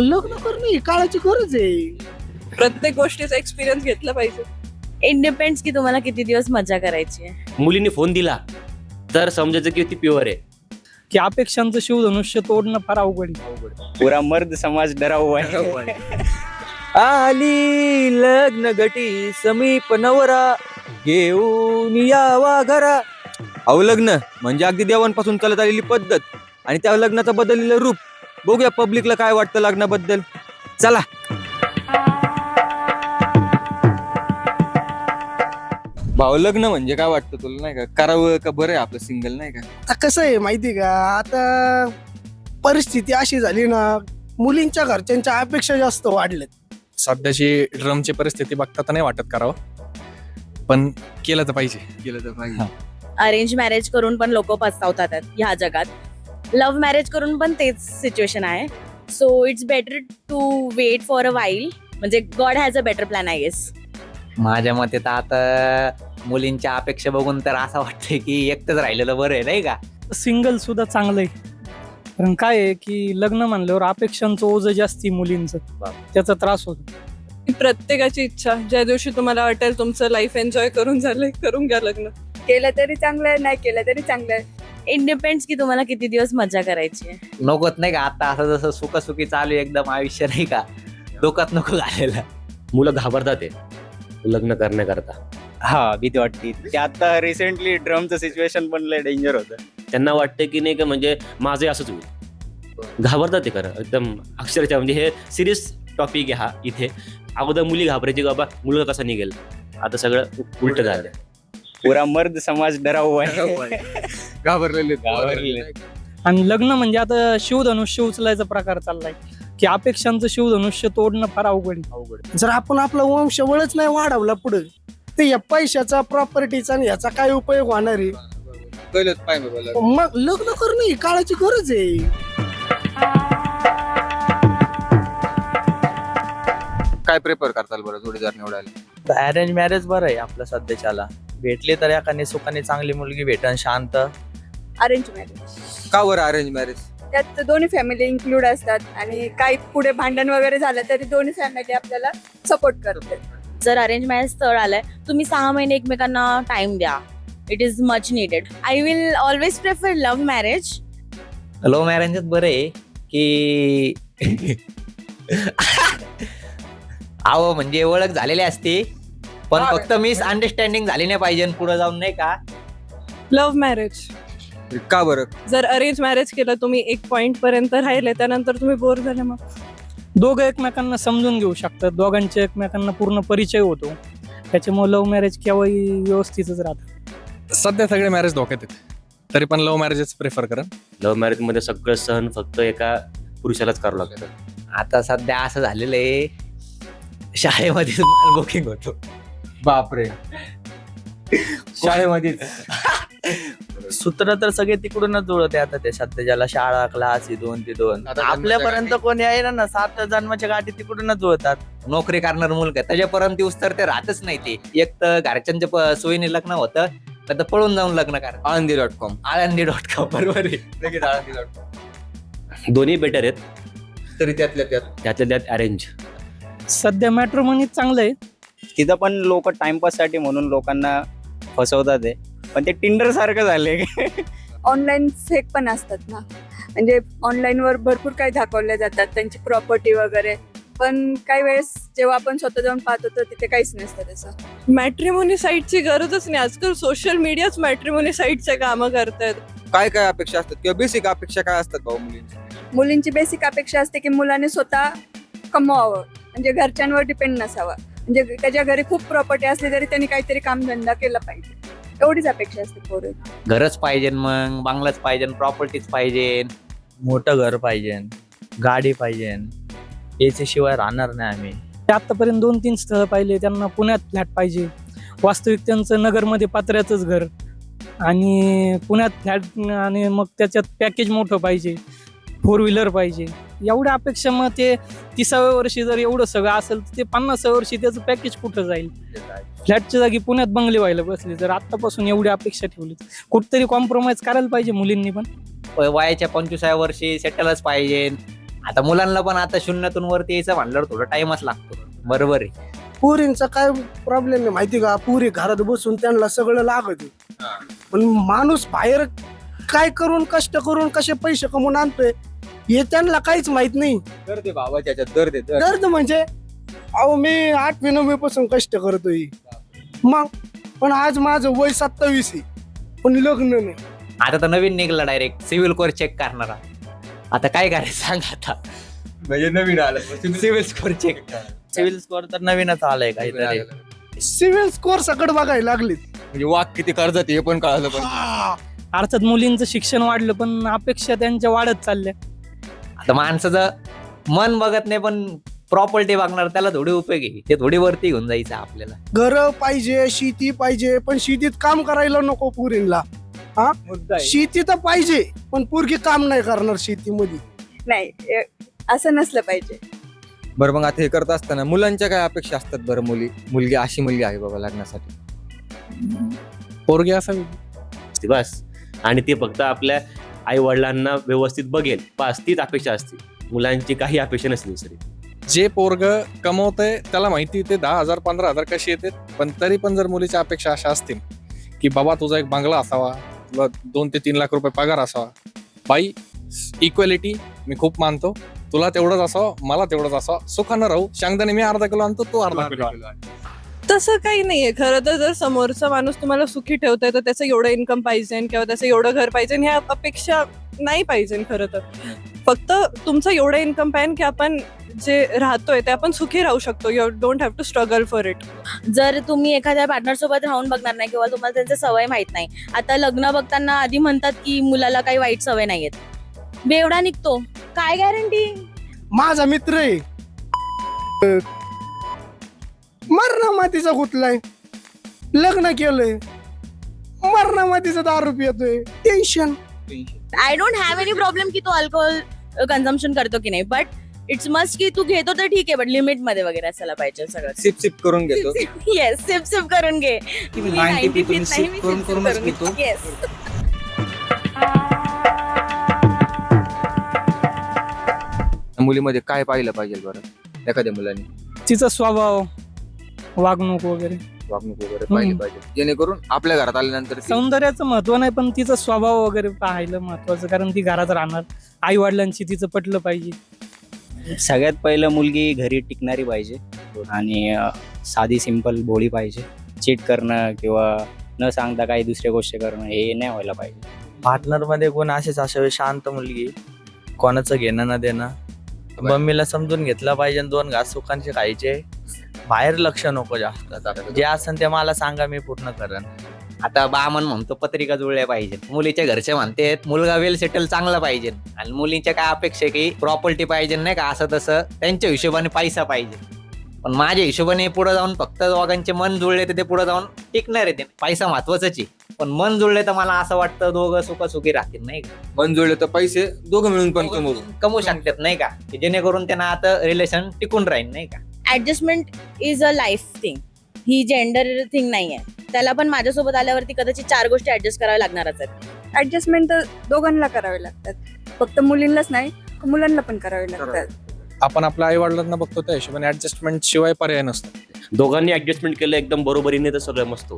लग्न करणं ही काळाची गरज आहे. प्रत्येक गोष्टीचा एक्सपिरियन्स घेतला पाहिजे. इट डिपेंड्स की तुम्हाला किती दिवस मजा करायची आहे? मुलीने फोन दिला तर समजायचं की ती प्युअर आहे. की अपेक्षांचं शिवधनुष्य तोडणं फार अवघड आहे. पुरा मर्द समाज डराव आहे. आली लग्न गटी समीप नवरा घेऊन यावा घरा. अहो लग्न म्हणजे अगदी देवांपासून चालत आलेली पद्धत आणि त्या लग्नाचं बदललेलं रूप. बघूया पब्लिकला काय वाटतं लग्नाबद्दल. चला. भाऊ लग्न म्हणजे काय वाटतं तुला? नाही का? करावं का बरं आहे आपलं सिंगल नाही का? आता कसं आहे माहिती का? आता परिस्थिती अशी झाली ना मुलींच्या घरच्यांच्या अपेक्षा जास्त वाढल्यात. सध्याची ड्रमची परिस्थिती बघता तर नाही वाटत करावं. पण केलं तर पाहिजे. केलं तर पाहिजे. अरेंज मॅरेज करून पण लोक पस्तावतात आहेत ह्या जगात. लव्ह मॅरेज करून पण तेच सिच्युएशन आहे. So it's better to wait for a while म्हणजे God has a better plan I guess माझ्या मते तर आता मुलींच्या अपेक्षा बघून तर असं वाटतंय की एकटंच राहिलेलं बरं आहे नाही का? सिंगल सुद्धा चांगलं आहे. कारण काय आहे की लग्न म्हणल्यावर अपेक्षांचं ओझं जास्ती मुलींचं. त्याचा त्रास होतो. ही प्रत्येकाची इच्छा ज्या दिवशी तुम्हाला वाटेल तुमचं लाईफ एन्जॉय करून झालंय करून घ्या लग्न. केलं तरी चांगलं आहे नाही केलं तरी चांगलं आहे. की तुम्हाला किती दिवस मजा करायची आहे? नकोत नाही का आता असं जसं सुखसुखी चालू आहे एकदम आयुष्य नाही का डोक्यात नको घालायला. मुलं घाबरतात लग्न करण्याकरता. हा भीती वाटते. ते आता रिसेंटली ड्रमचं सिच्युएशन पण लय डेंजर होतं. त्यांना वाटतं की नाही का म्हणजे माझं असंच होईल. घाबरतात ते खरं एकदम अक्षरशः म्हणजे हे सिरियस टॉपिक आहे हा इथे. अगोदर मुली घाबरायची की बाबा मुलगा कसा निघेल? आता सगळं उलट झालं पुरा मर्द समाज डराव आहे. घाबरलेले घाबरलेले. आणि लग्न म्हणजे आता शिवधनुष्य उचलायचा प्रकार चाललाय. की अपेक्षांचं शिवधनुष्य तोडणं फार अवघड आहे. जर आपण आपला वंशवळच नाही वाढवला पुढे तर या पैशाचा प्रॉपर्टीचा आणि याचा काय उपयोग होणार आहे? कळलंच पाहिजे मला मग लग्न करणं ही काळाची गरज आहे. काय प्रेफर करताल बरं जोडीदार निवडायला? अरेंज मॅरेज बरं आहे आपलं सध्याच्याला. भेटली तर एखादी सुखाने चांगली मुलगी भेटन शांत. अरेंज मॅरेज का बरं अरेंज मॅरेज त्यात दोन्ही फॅमिली इन्क्लूड असतात आणि काही पुढे भांडण वगैरे झालं तरी दोन्ही फॅमिली आपल्याला सपोर्ट करते. जर अरेंज मॅरेज स्थळ आलंय तुम्ही सहा महिने एकमेकांना टाइम द्या. It is much needed I will always prefer love marriage love मॅरेजच बरं आहे की अहो म्हणजे ओळख झालेली असते. पण फक्त मिस अंडरस्टँडिंग झाली नाही पाहिजे पुढे जाऊन नाही का? लव्ह मॅरेज का बरं? जर अरेंज मॅरेज केलं तुम्ही एक पॉइंट पर्यंत राहिले त्यानंतर तुम्ही बोर झाले मग. दोघं एकमेकांना समजून घेऊ शकतात. दोघांच्या एकमेकांना पूर्ण परिचय होतो. त्याच्यामुळे लव्ह मॅरेज केव्हाही व्यवस्थितच राहतं. सध्या सगळे मॅरेज धोक्यात आहेत. तरी पण लव्ह मॅरेजच प्रेफर करा. लव्ह मॅरेजमध्ये सगळं सहन फक्त एका पुरुषालाच करावं लागतं. आता सध्या असं झालेलं आहे शाळेमध्ये माल बुकिंग होतो. बापरे. शाळेमध्येच. सूत्र तर सगळे तिकडूनच जुळत आहे आता ते सध्याच्याला शाळा क्लास ही दोन ते दोन. आता आपल्यापर्यंत कोणी आहे ना सात जन्माच्या गाठी तिकडूनच जुळतात. नोकरी करणार मुलगा त्याच्यापर्यंत उस्तर ते राहतच नाही ते. एक तर घरच्यांच्या प- सोयीने लग्न होतं तर पळून जाऊन लग्न कर Alandi dot com Alandi dot com बरोबर आहे. लगेच आळंदी डॉट कॉम दोन्ही बेटर आहेत. तरी त्यातल्या त्यात. त्यातल्या त्यात अरेंज सध्या मॅट्रोमनी चांगलं आहे. तिथं पण लोक टाइमपाससाठी म्हणून लोकांना फसवतात आहे पण ते टिंडर सारखं झालंय. ऑनलाईन फेक पण असतात ना. म्हणजे ऑनलाईन वर भरपूर काही दाखवले जातात त्यांची प्रॉपर्टी वगैरे. पण काही वेळेस जेव्हा आपण स्वतः जाऊन पाहतो तर तिथे काहीच नसतं त्याचं मॅट्रिमोनी साईटची गरजच नाही. आजकाल सोशल मीडियाच मॅट्रिमोनी साईटचे कामं करतायत काय काय अपेक्षा असतात? किंवा बेसिक अपेक्षा काय असतात भाऊ मुलींची? मुलींची बेसिक अपेक्षा असते की मुलाने स्वतः कमवावं. म्हणजे घरच्यांवर डिपेंड नसावं. म्हणजे त्याच्या घरी खूप प्रॉपर्टी असली तरी त्यांनी काहीतरी कामधंदा केला पाहिजे. एवढीच अपेक्षा असते पोरी. घरच पाहिजे मग बांगलाच पाहिजे प्रॉपर्टीच पाहिजे मोठं घर पाहिजे गाडी पाहिजे याच्याशिवाय राहणार नाही आम्ही. ते आतापर्यंत दोन तीन स्थळ पाहिले त्यांना पुण्यात फ्लॅट पाहिजे. वास्तविक त्यांचं नगरमध्ये पात्र्याचंच घर. आणि पुण्यात फ्लॅट आणि मग त्याच्यात पॅकेज मोठं पाहिजे. फोर व्हीलर पाहिजे. एवढ्या अपेक्षा मग ते तिसाव्या वर्षी जर एवढं सगळं असेल तर ते पन्नासाव्या वर्षी त्याचं पॅकेज कुठं जाईल? फ्लॅटच्या जागी पुण्यात बंगले व्हायला बसले जर आत्तापासून एवढी अपेक्षा ठेवली कुठतरी कॉम्प्रोमाइज करायला पाहिजे मुलींनी पण. वयाच्या पंचवीसाव्या वर्षी सेटलच पाहिजे. आता मुलांना पण आता शून्यातून वरती यायचं म्हणल्यावर थोडा टाइमच लागतो. बरोबर आहे. पुरींचा काय प्रॉब्लेम आहे माहिती का? पुरी घरात बसून त्यांना सगळं लागत. पण माणूस बाहेर काय करून कष्ट करून कसे पैसे कमवून आणतोय? हे त्यांना काहीच माहीत नाही. दर दे बाबाच्या ह्याच्यात दर दे दर दर्द म्हणजे अहो मी आठवी नववी पासून कष्ट करतोय. मग पण आज माझं वय सत्तावीस आहे. पण लग्न नाही. आता तर नवीन निघला डायरेक्ट सिव्हिल कोर चेक करणारा. आता काय करायचं सांग आता. म्हणजे नवीन आलं CIBIL score check CIBIL score तर नवीनच आलाय काहीतरी. सिव्हिल स्कोर सकट बघायला लागलेत. म्हणजे वाघ किती कर्जात हे पण कळालं पण. अर्थात मुलींचं शिक्षण वाढलं पण अपेक्षा त्यांच्या वाढत चालल्या. आता माणसाचं मन बघत नाही पण प्रॉपर्टी बघणार त्याला थोडी उपयोग आहे. ते थोडी वरती घेऊन जायचं आपल्याला. घर पाहिजे शेती पाहिजे पण शेतीत काम करायला नको पुरींला. मुद्दा आहे. शेती तर पाहिजे पण पोरगी काम नाही करणार शेतीमध्ये. नाही ए- असं नसलं पाहिजे. बरं मग आता हे करत असताना मुलांच्या काय अपेक्षा असतात बरं मुली मुलगी अशी मुलगी आहे बाबा लग्नासाठी? पोरगी असावी. बस. आणि ते फक्त आपल्या आई वडिलांना व्यवस्थित बघेल. बस तीच अपेक्षा असते. मुलांची काही अपेक्षा नसते दुसरी जे पोरग कमवतंय त्याला माहिती ते दहा हजार पंधरा हजार कशी येते पण तरी पण जर मुलीच्या अपेक्षा अशा असतील की बाबा तुझा एक बंगला असावा तुला दोन ते तीन लाख रुपये पगार असावा. बाई इक्वॅलिटी मी खूप मानतो. तुला तेवढंच असावं मला तेवढंच असावं. सुखानं राहू. शांगदाने मी अर्धा किलो आणतो तू अर्धा किलो. तसं काही नाहीये. खरं तर जर समोरचा माणूस तुम्हाला सुखी ठेवतोय तर त्याचं एवढं इन्कम पाहिजे किंवा त्याचं एवढं घर पाहिजे ह्या अपेक्षा नाही पाहिजे खरं तर. फक्त तुमचं एवढं इन्कम पाहिजे की आपण जे राहतोय ते आपण सुखी राहू शकतो. You don't have to struggle for it जर तुम्ही एखाद्या पार्टनर सोबत राहून बघणार नाही किंवा तुम्हाला त्यांची सवय माहीत नाही आता लग्न बघताना आधी म्हणतात की मुलाला काही वाईट सवय नाहीयेत. बेवडा निघतो. काय गॅरंटी माझा मित्र आहे. मरणा मातीचा गुतलाय. लग्न केलंय. मरणा मातीचा दारू पितोय. Tension I don't have any problem की तो अल्कोहोल कन्झम्पन करतो की नाही बट इट्स मस्ट की तू घेतो तर ठीक आहे बट लिमिटमध्ये वगैरे असायला पाहिजे सगळं. सिप सिप करून घेतो. येस सिप सिप करून घे. मी 90 पित नाही, मी sip sip करून घेतो. Yes. मुलीमध्ये काय पाहिलं पाहिजे बरं? एखाद्या मुलाने? तिचा स्वभाव. वागणूक वगैरे. वागणूक वगैरे पाहिली पाहिजे. जेणेकरून आपल्या घरात आल्यानंतर ती- सौंदर्याचं महत्त्व नाही पण तिचा स्वभाव वगैरे पाहायला महत्वाचं कारण ती घरात राहणार. आई वडिलांशी तिचं पटलं पाहिजे. सगळ्यात पहिलं मुलगी घरी टिकणारी पाहिजे आणि अ, साधी सिंपल भोळी पाहिजे. चीट करणं किंवा न सांगता काही दुसऱ्या गोष्टी करणं हे नाही व्हायला पाहिजे. पार्टनरमध्ये कोण असेच असावे शांत मुलगी. कोणाचं घेणं न देणं. मम्मीला समजून घेतलं पाहिजे आणि दोन घास सुखांचे खायचे. बाहेर लक्ष नको जास्त. जे असेल ते मला सांगा मी पूर्ण करेन. आता बामन म्हणतो पत्रिका जुळल्या पाहिजे मुलीच्या घरचे म्हणते मुलगा वेल सेटल चांगला पाहिजे. आणि मुलींच्या काय अपेक्षा आहे की प्रॉपर्टी पाहिजे नाही का? असं तसं त्यांच्या हिशोबाने पैसा पाहिजे. पण माझ्या हिशोबाने पुढे जाऊन फक्त दोघांचे मन जुळले तर ते पुढे जाऊन टिकणार आहे ते. पैसा महत्वाचाच आहे. पण मन जुळले तर मला असं वाटतं दोघं सुखी राहतील नाही का? मन जुळले तर पैसे दोघं मिळून पण कमवू. कमवू शकतात नाही का? की जेणेकरून त्यांना आता रिलेशन टिकून राहील नाही का? Adjustment is a life thing. He gender thing नाही आहे त्याला पण माझ्यासोबत आल्यावरती कदाचित चार गोष्टी ऍडजस्ट कराव्या लागणारच आहेत. ऍडजस्टमेंट तर दोघांना करावे लागतात. फक्त मुलींनाच नाही मुलांना पण करावे लागतात. आपण आपल्या आई वडिलांना बघतो त्या हिशोबाने ऍडजस्टमेंट शिवाय पर्याय नसतो. दोघांनी ऍडजस्टमेंट केलं एकदम बरोबरीने तर सगळं मस्त.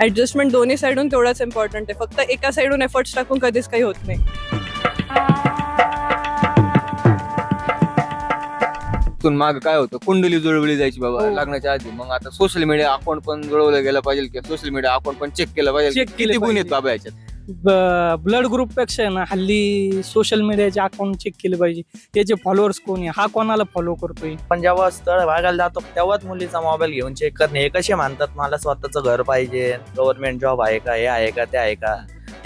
ऍडजस्टमेंट दोन्ही साईडून तेवढाच इम्पॉर्टंट आहे. फक्त एका साईडून एफर्ट्स टाकून कधीच काही होत नाही. तिथून माग काय होतं? कुंडली जुळवली जायची बाबा हो. लग्नाच्या आधी. मग आता सोशल मीडिया अकाउंट पण जुळवलं गेलं पाहिजे की सोशल मीडिया अकाउंट पण चेक केलं पाहिजे. Check केलं किती गुण आहेत पाहिजे. बाबा याच्यात? ब्लड ग्रुपपेक्षा आहे ना हल्ली सोशल मीडियाचे अकाउंट चेक केले पाहिजे. त्याचे फॉलोअर्स कोण आहे हा कोणाला फॉलो करतोय? पण जेव्हा स्थळ बघायला जातो तेव्हाच मुलीचा मोबाईल घेऊन चेक करणे. हे कसे मानतात? मला स्वतःचं घर पाहिजे. गव्हर्नमेंट जॉब आहे का हे आहे का ते आहे का?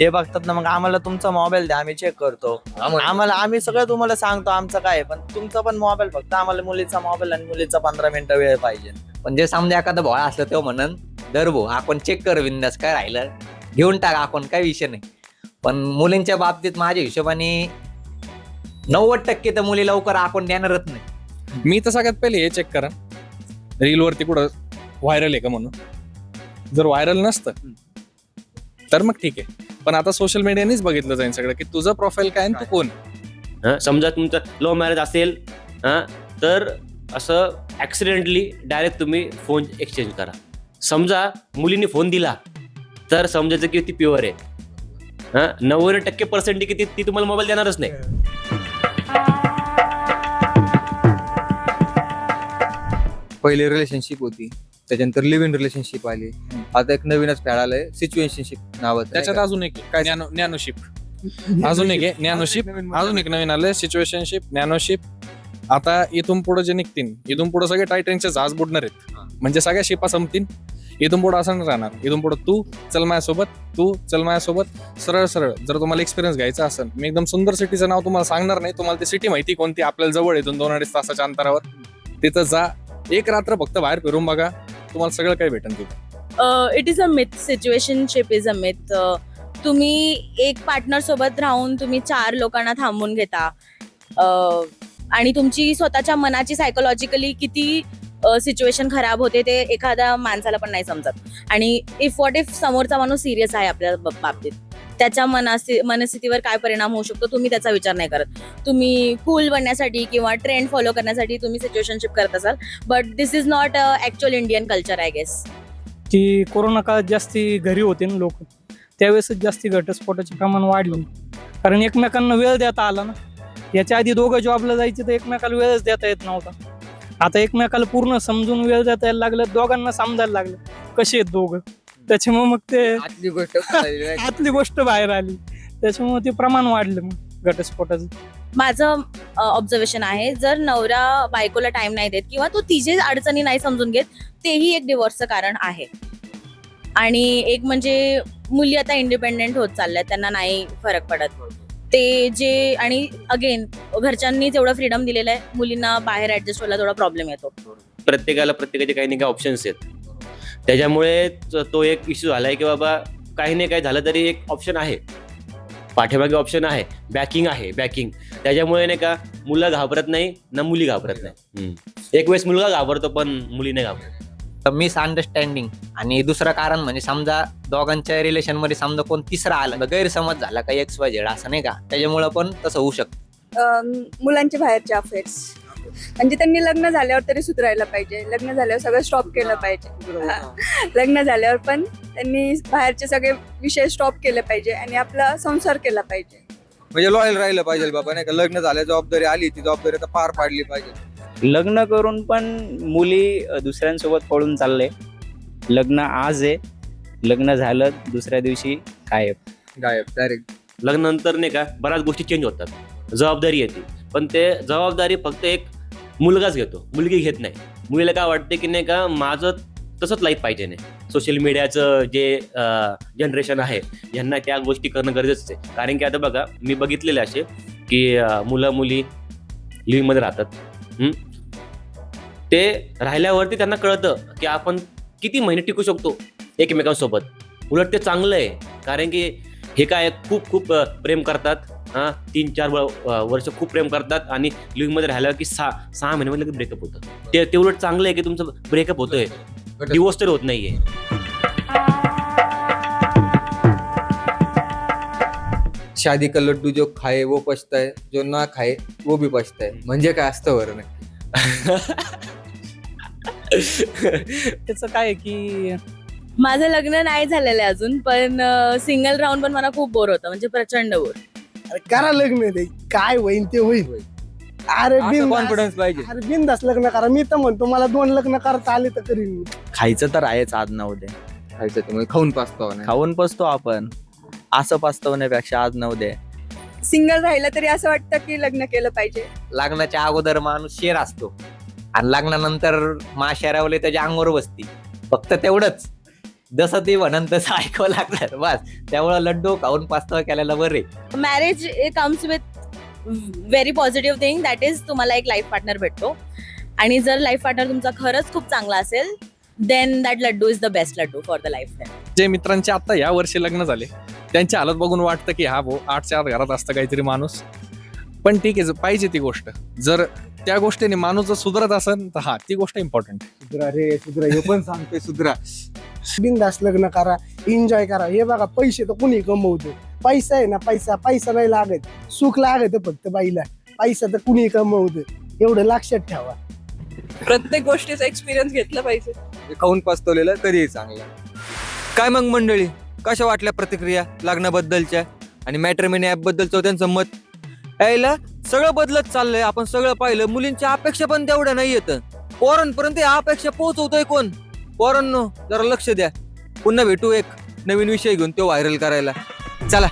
ते बघतात ना मग आम्हाला तुमचा मोबाईल द्या आम्ही चेक करतो. आम्हाला आम्ही सगळं तुम्हाला सांगतो आमचं काय पण तुमचा पण मोबाईल फक्त आम्हाला मुलीचा मोबाईल आणि मुलीचा पंधरा मिनिटं वेळ पाहिजे. पण जे समजा एखादा भोळा असलं तेव्हा म्हणन दर भो आपण चेक कर विंदास काय राहिलं? घेऊन टाक आपण काय विषय नाही. पण मुलींच्या बाबतीत माझ्या हिशोबाने नव्वद टक्के तर मुली लवकर आपण देणारच नाही. मी तर सगळ्यात पहिले हे चेक करा. रीलवरती कुठं व्हायरल आहे का म्हणून? जर व्हायरल नसतं तर मग ठीक आहे. पण आता सोशल मीडियानेच बघितलं जाईल सगळं की तुझं प्रोफाईल काय आणि तू कोण? हं, समजा तुमचं लव्ह मॅरेज असेल हं, तर असं ॲक्सिडेंटली डायरेक्ट तुम्ही फोन एक्सचेंज करा. समजा मुलीने फोन दिला तर समजायचं की ती प्युअर आहे. हां नव्वद टक्के पर्सेंट की ती ती तुम्हाला मोबाईल देणारच नाही. पहिले रिलेशनशिप होती त्याच्यानंतर लिव्ह इन रिलेशनशिप आली. आता एक नवीनच फॅड आलंय. सिच्युएशनशिप नावाचं त्याच्यात? अजून एक काय? नॅनो नॅनोशिप अजून एक आहे नॅनोशिप अजून एक नवीन आलंय सिच्युएशनशिप नॅनोशिप आता इथून पुढे जे निघतील इथून पुढे सगळे टायटनचे जहाज बुडणार आहेत. म्हणजे सगळ्या शिपा संपतील. इथून पुढे असं नाही राहणार. इथून पुढे तू चल माझ्यासोबत तू चल माझ्यासोबत. सरळ सरळ. जर तुम्हाला एक्सपिरियन्स घ्यायचा असेल मी एकदम सुंदर सिटीचं नाव तुम्हाला सांगणार नाही. तुम्हाला ती सिटी माहिती कोणती आपल्याला जवळ इथून दोन अडीच तासाच्या अंतरावर. तिथं जा. एक रात्र फक्त बाहेर फिरून बघा. तुम्हाला सगळं काही भेटेल तिथं. It is a myth situationship is a myth तुम्ही एक पार्टनर सोबत राहून तुम्ही चार लोकांना थांबून घेता. आणि तुमची स्वतःच्या मनाची सायकोलॉजिकली किती सिच्युएशन खराब होते ते एखाद्या माणसाला पण नाही समजत. आणि इफ वॉट इफ समोरचा माणूस सिरियस आहे आपल्या बाबतीत? त्याच्या मनास्थि मनस्थितीवर काय परिणाम होऊ शकतो तुम्ही त्याचा विचार नाही करत. तुम्ही कूल बनण्यासाठी किंवा ट्रेंड फॉलो करण्यासाठी तुम्ही सिच्युएशनशिप करत असाल. But this is not actual Indian culture I guess की कोरोना काळात जास्ती घरी होते ना लोक त्यावेळेसच जास्ती घटस्फोटाचे प्रमाण वाढले. कारण एकमेकांना वेळ देता आला ना. याच्या आधी दोघं जॉबला जायचे तर एकमेकाला वेळच देता येत नव्हता. आता एकमेकाला पूर्ण समजून वेळ देता यायला लागलं दोघांना समजायला लागलं. कसे आहेत दोघं? त्याच्यामुळे मग ते आतली गोष्ट? आतली गोष्ट बाहेर आली. त्याच्यामुळे ते प्रमाण वाढलं मग घटस्फोटाचं. माझं ऑब्झर्वेशन आहे जर नवरा बायकोला टाइम नाही देत किंवा तो तिचे अडचणी नाही समजून घेत तेही एक डिवोर्सचं कारण आहे. आणि एक म्हणजे मुली आता इंडिपेंडेंट होत चालल्यात त्यांना नाही फरक पडत. ते जे आणि अगेन घरच्यांनी जेवढं फ्रीडम दिलेलं आहे मुलींना बाहेर ऍडजस्ट व्हायला थोडा प्रॉब्लेम येतो. प्रत्येकाला प्रत्येकाचे काही नाही काही ऑप्शन्स आहेत. त्याच्यामुळे तो एक इश्यू झालाय की बाबा काही नाही काही झालं तरी एक ऑप्शन आहे. पाठीमागे ऑप्शन आहे बॅकिंग आहे बॅकिंग त्याच्यामुळे नाही का मुलं घाबरत नाही ना मुली घाबरत नाही. एक वेळेस मुलगा घाबरतो पण मुली नाही घाबरत. मिस अंडरस्टँडिंग आणि दुसरं कारण म्हणजे समजा दोघांच्या रिलेशनमध्ये समजा कोण तिसरा आला गैरसमज झाला का एक्स वाय झेड असं नाही का? त्याच्यामुळं पण तसं होऊ शकतं. अम, मुलांचे बाहेरचे अफेअर्स म्हणजे त्यांनी लग्न झाल्यावर तरी सुधारायला पाहिजे. लग्न झाल्यावर सगळं स्टॉप केलं पाहिजे. लग्न झाल्यावर पण त्यांनी बाहेरचे सगळे विषय स्टॉप केले पाहिजे आणि आपला संसार केला पाहिजे. म्हणजे लॉयल राहिलं पाहिजे बाबा नाही का? लग्न झाल्या जबाबदारी आली ती जबाबदारी आता पार पाडली पाहिजे. लग्न करून पण मुली दुसऱ्यांसोबत पळून चालले. लग्न आज आहे. लग्न झालं दुसऱ्या दिवशी काय गायब डायरेक्ट लग्नानंतर नाही का बऱ्याच गोष्टी चेंज होतात. जबाबदारी येते. पण ते जबाबदारी फक्त एक मुलगाच घेतो. मुलगी घेत नाही. मुलीला काय वाटते की नाही का माझं तसंच लाईफ पाहिजे नाही. सोशल मीडियाचं जे जनरेशन आहे यांना त्या गोष्टी करणं गरजेचं आहे. कारण की आता बघा मी बघितलेले असे की मुलं मुली लिव्हिंगमध्ये राहतात. ते राहिल्यावरती त्यांना कळतं की आपण किती महिने टिकू शकतो एकमेकांसोबत. उलट ते चांगलं आहे. कारण की हे काय खूप खूप प्रेम करतात. तीन चार वर्ष खूप प्रेम करतात आणि लिव्हिंगमध्ये राहिल्यावर की सहा सहा महिन्यामध्ये लगेच ब्रेकअप होतं. ते ते उलट चांगलं आहे की तुमचं ब्रेकअप होतोय. डिवोर्स तर होत नाहीये. शादी का लड्डू जो खाए वो पछताए जो ना खाए वो भी पछताए. म्हणजे काय असतं बरं त्याचं काय आहे की माझं लग्न नाही झालेलं आहे अजून पण सिंगल राऊंड पण मला खूप बोर होतं म्हणजे प्रचंड बोर अरे करा लग्न ते. काय होईन ते होईल अरे कॉन्फिडन्स पाहिजे. अरे बिंदास लग्न करा. मी तर म्हणतो मला दोन लग्न करता आले तर करीन मी. खायचं तर आहेच आज ना उद्या. खायचं ते म्हणजे खाऊन पाचतो नाही खाऊन पसतो आपण. असं पस्तवण्यापेक्षा आज न उद्या. सिंगल राहिलं तरी असं वाटतं की लग्न केलं पाहिजे. लग्नाच्या अगोदर माणूस शेर असतो. आणि लग्नानंतर माशेरावले त्याच्या अंगावर बसती. फक्त तेवढंच. जसं ती म्हणन तसं ऐकावं लागणार बस. त्यामुळं लड्डू खाऊन पास्तव केलेला बरे. Marriage comes with very positive thing that is तुम्हाला एक लाईफ पार्टनर भेटतो. आणि जर लाईफ पार्टनर तुमचा खरंच खूप चांगला असेल then that laddu is the best laddu for the life जे मित्रांचे आता या वर्षी लग्न झाले त्यांची हालत बघून वाटतं की हा भाऊ आठच्या आत घरात असतं काहीतरी माणूस. पण ठीक आहे पाहिजे ती गोष्ट. जर त्या गोष्टीने माणूस जर सुधरत असेल तर हा ती गोष्ट इम्पॉर्टंट सुधरा रे सुधरा हे पण सांगतोय सुधरा. बिंदास लग्न करा एन्जॉय करा. हे बघा पैसे तर कुणी कमवतो? पैसा आहे ना पैसा. पैसा नाही लागत. सुख लागत फक्त बाईला. पैसा तर कुणी कमवत? एवढं लक्षात ठेवा. प्रत्येक गोष्टीचा एक्सपिरियन्स घेतला पाहिजे. खाऊन पाचतवलेलं कधीही चांगलं. काय मग मंडळी? कशा वाटल्या प्रतिक्रिया लग्नाबद्दलच्या? आणि मॅट्रिमिनी ऍप बद्दलचं त्यांचं मत? यायला सगळं बदलत चाललंय. आपण सगळं पाहिलं. मुलींच्या अपेक्षा पण तेवढ्या नाही येत पोरांपर्यंत अपेक्षा पोहोचवतोय कोण? पोरांनो जरा लक्ष द्या. पुन्हा भेटू एक नवीन विषय घेऊन तो व्हायरल करायला. चला.